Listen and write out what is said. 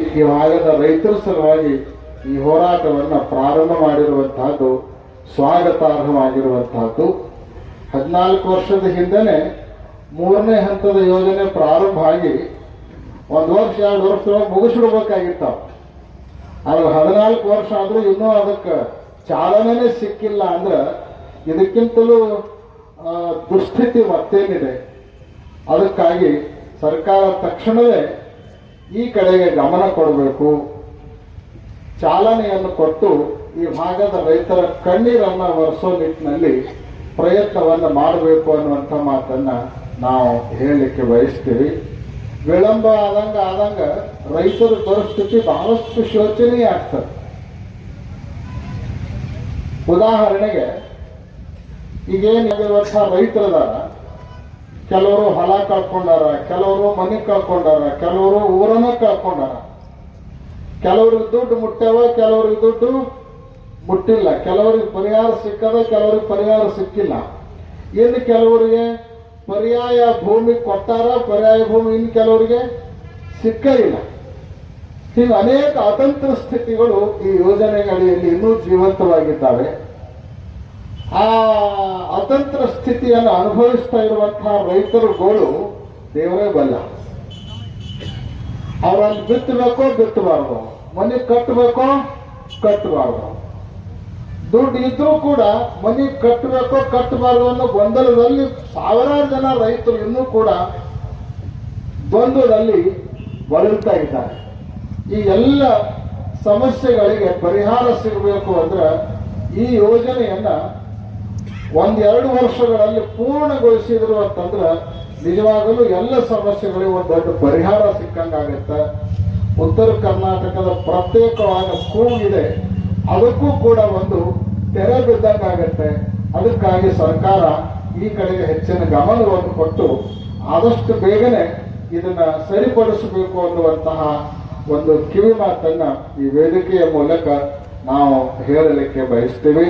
ಈ ಭಾಗದ ರೈತರ ಸಲುವಾಗಿ ಈ ಹೋರಾಟವನ್ನು ಪ್ರಾರಂಭ ಮಾಡಿರುವಂತಹದ್ದು, ಸ್ವಾಗತಾರ್ಹವಾಗಿರುವಂತಹದ್ದು. ಹದಿನಾಲ್ಕು ವರ್ಷದ ಹಿಂದೆನೆ ಮೂರನೇ ಹಂತದ ಯೋಜನೆ ಪ್ರಾರಂಭ ಆಗಿ ಒಂದು ವರ್ಷ, ಎರಡು ವರ್ಷ ಮುಗಿಸ್ಬಿಡ್ಬೇಕಾಗಿತ್ತು. ಆದ್ರೆ ಹದಿನಾಲ್ಕು ವರ್ಷ ಆದ್ರೂ ಇನ್ನೂ ಅದಕ್ಕೆ ಚಾಲನೆ ಸಿಕ್ಕಿಲ್ಲ ಅಂದ್ರೆ ಇದಕ್ಕಿಂತಲೂ ದುಸ್ಥಿತಿ ಮತ್ತೇನಿದೆ. ಅದಕ್ಕಾಗಿ ಸರ್ಕಾರ ತಕ್ಷಣವೇ ಈ ಕಡೆಗೆ ಗಮನ ಕೊಡಬೇಕು. ಚಾಲನೆಯನ್ನು ಕೊಟ್ಟು ಈ ಭಾಗದ ರೈತರ ಕಣ್ಣೀರನ್ನು ಒರೆಸೋ ನಿಟ್ಟಿನಲ್ಲಿ ಪ್ರಯತ್ನವನ್ನು ಮಾಡಬೇಕು ಅನ್ನುವಂಥ ಮಾತನ್ನ ನಾವು ಹೇಳಲಿಕ್ಕೆ ಬಯಸ್ತೀವಿ. ವಿಳಂಬ ಆದಂಗ ಆದಂಗ ರೈತರ ಪರಿಸ್ಥಿತಿ ಬಹಳಷ್ಟು ಶೋಚನೀಯ ಆಗ್ತದೆ. ಉದಾಹರಣೆಗೆ ಈಗೇನಿರುವಂಥ ರೈತರದಾರ ಕೆಲವರು ಹೊಲ ಕಳ್ಕೊಂಡಾರ, ಕೆಲವರು ಮನೆ ಕಳ್ಕೊಂಡಾರ, ಕೆಲವರು ಊರನ್ನ ಕಳ್ಕೊಂಡಾರ. ಕೆಲವ್ರಿಗೆ ದುಡ್ಡು ಮುಟ್ಟ್ಯಾವ, ಕೆಲವ್ರಿಗೆ ದುಡ್ಡು ಮುಟ್ಟಿಲ್ಲ. ಕೆಲವರಿಗೆ ಪರಿಹಾರ ಸಿಕ್ಕದ, ಕೆಲವರಿಗೆ ಪರಿಹಾರ ಸಿಕ್ಕಿಲ್ಲ. ಇನ್ನು ಕೆಲವರಿಗೆ ಪರ್ಯಾಯ ಭೂಮಿ ಕೊಟ್ಟಾರ, ಪರ್ಯಾಯ ಭೂಮಿ ಇನ್ನು ಕೆಲವರಿಗೆ ಸಿಕ್ಕ ಇಲ್ಲ. ಹೀಗೆ ಅನೇಕ ಅತಂತ್ರ ಸ್ಥಿತಿಗಳು ಈ ಯೋಜನೆಗಳಲ್ಲಿ ಇನ್ನೂ ಜೀವಂತವಾಗಿದ್ದಾವೆ. ಆ ಅತಂತ್ರ ಸ್ಥಿತಿಯನ್ನು ಅನುಭವಿಸ್ತಾ ಇರುವಂತಹ ರೈತರುಗಳು ಗೋಳು ದೇವರೇ ಬಲ್ಲ. ಅವರಲ್ಲಿ ಬಿತ್ತಬೇಕೋ ಬಿತ್ತಬಾರ್ದು. ಮನೆ ಕಟ್ಟಬೇಕೋ ಕಟ್ಟಬಾರ್ದು. ದುಡ್ಡು ಇದ್ರೂ ಕೂಡ ಮನೆ ಕಟ್ಟಬೇಕೋ ಕಟ್ಟಬಾರ್ದು ಅನ್ನೋ ಗೊಂದಲದಲ್ಲಿ ಸಾವಿರಾರು ಜನ ರೈತರು ಇನ್ನೂ ಕೂಡ ದ್ವಂದ್ವದಲ್ಲಿ ಬಳಲ್ತಾ ಇದ್ದಾರೆ. ಈ ಎಲ್ಲ ಸಮಸ್ಯೆಗಳಿಗೆ ಪರಿಹಾರ ಸಿಗಬೇಕು ಅಂದ್ರೆ ಈ ಯೋಜನೆಯನ್ನ ಒಂದೆರಡು ವರ್ಷಗಳಲ್ಲಿ ಪೂರ್ಣಗೊಳಿಸಿದ್ರು ಅಂತಂದ್ರೆ ನಿಜವಾಗಲೂ ಎಲ್ಲ ಸಮಸ್ಯೆಗಳಿಗೆ ಒಂದು ದೊಡ್ಡ ಪರಿಹಾರ ಸಿಕ್ಕಂಗಾಗತ್ತೆ. ಉತ್ತರ ಕರ್ನಾಟಕದ ಪ್ರತ್ಯೇಕವಾದ ಕೂಗಿದೆ ಅದಕ್ಕೂ ಕೂಡ ಒಂದು ತೆರೆ ಬಿದ್ದಂಗಾಗತ್ತೆ. ಅದಕ್ಕಾಗಿ ಸರ್ಕಾರ ಈ ಕಡೆಗೆ ಹೆಚ್ಚಿನ ಗಮನವನ್ನು ಕೊಟ್ಟು ಆದಷ್ಟು ಬೇಗನೆ ಇದನ್ನ ಸರಿಪಡಿಸಬೇಕು ಅನ್ನುವಂತಹ ಒಂದು ಕಿವಿ ಮಾತನ್ನ ಈ ವೇದಿಕೆಯ ಮೂಲಕ ನಾವು ಹೇಳಲಿಕ್ಕೆ ಬಯಸ್ತೀವಿ.